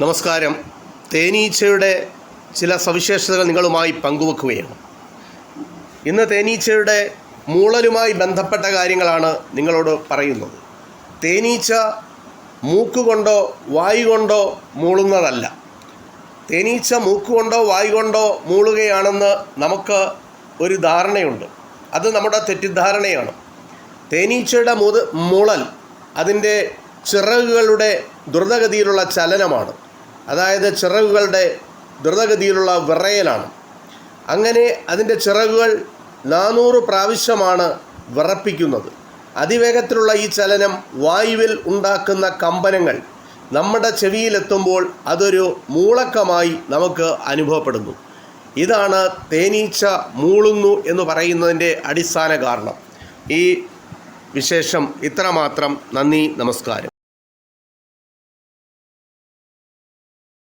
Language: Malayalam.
നമസ്കാരം. തേനീച്ചയുടെ ചില സവിശേഷതകൾ നിങ്ങളുമായി പങ്കുവെക്കുകയാണ്. ഇന്ന് തേനീച്ചയുടെ മൂളലുമായി ബന്ധപ്പെട്ട കാര്യങ്ങളാണ് നിങ്ങളോട് പറയുന്നത്. തേനീച്ച മൂക്കുകൊണ്ടോ വായു കൊണ്ടോ മൂളുന്നതല്ല. തേനീച്ച മൂക്കുകൊണ്ടോ വായു കൊണ്ടോ മൂളുകയാണെന്ന് നമുക്ക് ഒരു ധാരണയുണ്ട്. അത് നമ്മുടെ തെറ്റിദ്ധാരണയാണ്. തേനീച്ചയുടെ മുത് മൂളൽ അതിന്റെ ചിറകുകളുടെ ദ്രുതഗതിയിലുള്ള ചലനമാണ്. അതായത് ചിറകുകളുടെ ദ്രുതഗതിയിലുള്ള വിറയലാണ്. അങ്ങനെ അതിന്റെ ചിറകുകൾ നാനൂറ് പ്രാവശ്യമാണ് വിറപ്പിക്കുന്നത്. അതിവേഗത്തിലുള്ള ഈ ചലനം വായുവിൽ ഉണ്ടാക്കുന്ന കമ്പനങ്ങൾ നമ്മുടെ ചെവിയിലെത്തുമ്പോൾ അതൊരു മൂളക്കമായി നമുക്ക് അനുഭവപ്പെടുന്നു. ഇതാണ് തേനീച്ച മൂളുന്നു എന്ന് പറയുന്നതിന്റെ അടിസ്ഥാന കാരണം. ഈ വിശേഷം ഇത്രമാത്രം. നന്ദി നമസ്കാരം.